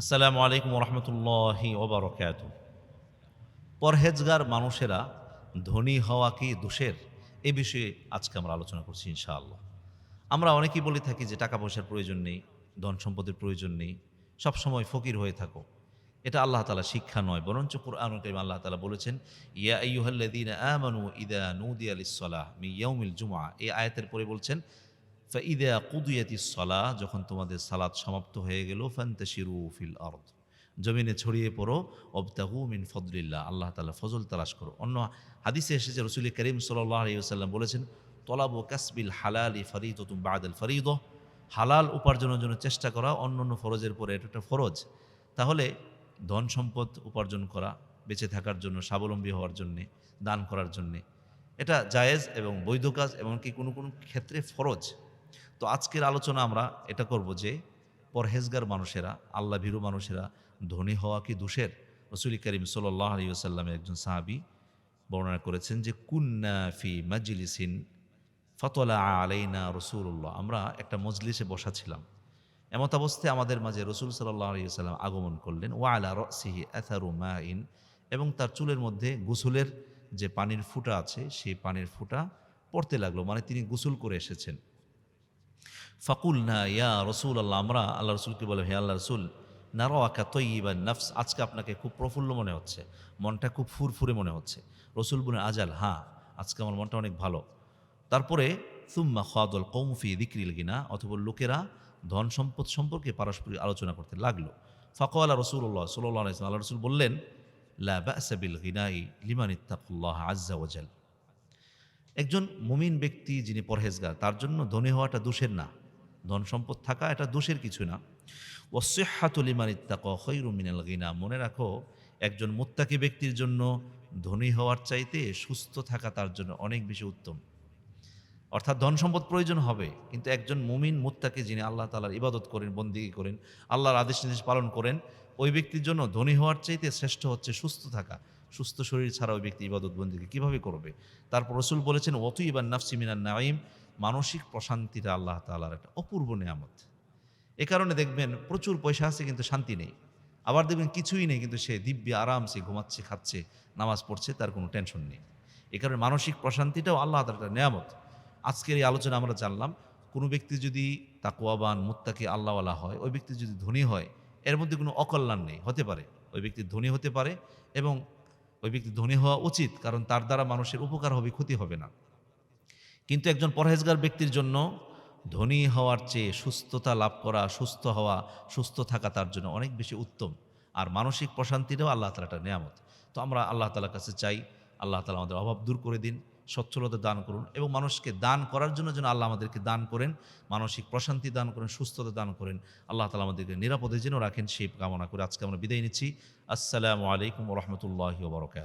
আসসালামু আলাইকুম রহমতুল্লাহি ওবরকাত পরহেজগার মানুষেরা ধনী হওয়া কি দোষের? এ বিষয়ে আজকে আমরা আলোচনা করছি ইনশাআল্লাহ। আমরা অনেকেই বলে থাকি যে টাকা পয়সার প্রয়োজন নেই, ধন সম্পদের প্রয়োজন নেই, সবসময় ফকির হয়ে থাকো। এটা আল্লাহ তালা শিক্ষা নয়, বরঞ্চ কোরআন করিম আল্লাহ তালা বলেছেন, ইয়া আইয়ুহাল্লাযীনা আমানু ইদা নুদিয়া লিস-সালাহ মি ইয়াউমিল জুমা এই আয়াতের পরে বলছেন ফাইদা কুদিয়াতি সলা যখন তোমাদের সালাদ সমাপ্ত হয়ে গেল ফান্তাশিরু ফিল আরদ জমিনে ছড়িয়ে পড়ো, অবতাহু মিন ফদলিল্লাহ, আল্লাহ তালা ফজল তালাশ করো। অন্য হাদিসে এসেছে, রসুল করিম সাল্লাহ আলিয়াল্লাম বলেছেন, তলাবু কাসবিল হালাল ই ফরিদ তুম বাদাল ফরিদ। হালাল উপার্জনের জন্য চেষ্টা করা অন্য অন্য ফরজের পরে এটা একটা ফরজ। তাহলে ধন সম্পদ উপার্জন করা, বেঁচে থাকার জন্য, স্বাবলম্বী হওয়ার জন্যে, দান করার জন্যে, এটা জায়েজ এবং বৈধ কাজ, এমনকি কোনো কোনো ক্ষেত্রে ফরজ। তো আজকের আলোচনা আমরা এটা করব যে পরহেজগার মানুষেরা, আল্লাহ ভীরু মানুষেরা, ধনী হওয়া কি দোষের? রসুল করিম সাল্লাহ আলী আসাল্লামের একজন সাহাবি বর্ণনা করেছেন যে, কুন্না ফি মাজলিসিন ফতলা আলাইনা রসুল্লাহ আমরা একটা মজলিসে বসা ছিলাম এমত অবস্থায় আমাদের মাঝে রসুল সাল্লাহ আলী সাল্লাম আগমন করলেন, ওয়া আলা রসিহি এথারু মাইন। এবং তার চুলের মধ্যে গোসলের যে পানির ফুটা আছে, সেই পানির ফুটা পড়তে লাগল। মানে তিনি গোসল করে এসেছেন। ফাকুল না ইয়া রসুল আল্লাহ আমরা আল্লাহ রসুলকে বলে, হে আল্লাহ রসুল নারো আকা তৈবা নফস, আজকে আপনাকে খুব প্রফুল্ল মনে হচ্ছে, মনটা খুব ফুরফুরে মনে হচ্ছে। রসুল বলে আজাল হ্যাঁ আজকে আমার মনটা অনেক ভালো। তারপরে, সুম্মা খাদল কৌমফি দিক্রিল গিনা, অথবা লোকেরা ধন সম্পদ সম্পর্কে পারস্পরিক আলোচনা করতে লাগল। ফাকওয়ালা রসুল্লাহ সাল্লাহ আল্লাহ রসুল বললেন, লা বাসাবিল গিনাই লিমান ইত্তাকুল্লাহ আজ্জা ওয়াজাল একজন মুমিন ব্যক্তি যিনি পরহেজগার, তার জন্য ধনী হওয়াটা দোষের না। ধন সম্পদ থাকা এটা দোষের কিছু না। ওসেহাতুলিমান ইত্তাক খৈরুমিনাল গিনা। মনে রাখো, একজন মুত্তাকি ব্যক্তির জন্য ধনী হওয়ার চাইতে সুস্থ থাকা তার জন্য অনেক বেশি উত্তম। অর্থাৎ ধন সম্পদ প্রয়োজন হবে, কিন্তু একজন মুমিন মুত্তাকে যিনি আল্লাহ তালার ইবাদত করেন, বন্দিগি করেন, আল্লাহর আদেশ নির্দেশ পালন করেন, ওই ব্যক্তির জন্য ধনী হওয়ার চাইতে শ্রেষ্ঠ হচ্ছে সুস্থ থাকা। সুস্থ শরীর ছাড়া ওই ব্যক্তি ইবাদত বন্দিকে কীভাবে করবে? তারপর রসুল বলেছেন অতু ইবান নাফসি মিনান নাইম মানসিক প্রশান্তিটা আল্লাহ তালার একটা অপূর্ব নেয়ামত। এ কারণে দেখবেন প্রচুর পয়সা আছে কিন্তু শান্তি নেই। আবার দেখবেন কিছুই নেই কিন্তু সে দিব্যে আরামসে ঘুমাচ্ছে, খাচ্ছে, নামাজ পড়ছে, তার কোনো টেনশন নেই। এ কারণে মানসিক প্রশান্তিটাও আল্লাহ তালার একটা নেয়ামত। আজকের এই আলোচনা আমরা জানলাম, কোনো ব্যক্তি যদি তাকুয়াবান মুত্তাকি, আল্লাহওয়ালা হয়, ওই ব্যক্তি যদি ধনী হয়, এর মধ্যে কোনো অকল্যাণ নেই, হতে পারে। ওই ব্যক্তি ধনী হতে পারে এবং ওই ব্যক্তি ধনী হওয়া উচিত, কারণ তার দ্বারা মানুষের উপকার হবে, ক্ষতি হবে না। কিন্তু একজন পরহেজগার ব্যক্তির জন্য ধনী হওয়ার চেয়ে সুস্থতা লাভ করা, সুস্থ হওয়া, সুস্থ থাকা তার জন্য অনেক বেশি উত্তম। আর মানসিক প্রশান্তিটাও আল্লাহ তালা একটা নিয়ামত। তো আমরা আল্লাহ তালার কাছে চাই, আল্লাহ তালা আমাদের অভাব দূর করে দিন, সচ্ছলতা দান করুন এবং মানুষকে দান করার জন্য যেন আল্লাহ আমাদেরকে দান করেন, মানসিক প্রশান্তি দান করেন, সুস্থতা দান করেন, আল্লাহ তালা আমাদেরকে নিরাপদে যেন রাখেন সেই কামনা করে আজকে আমরা বিদায় নিচ্ছি। আসসালামু আলাইকুম রহমতুল্লাহ বরকাত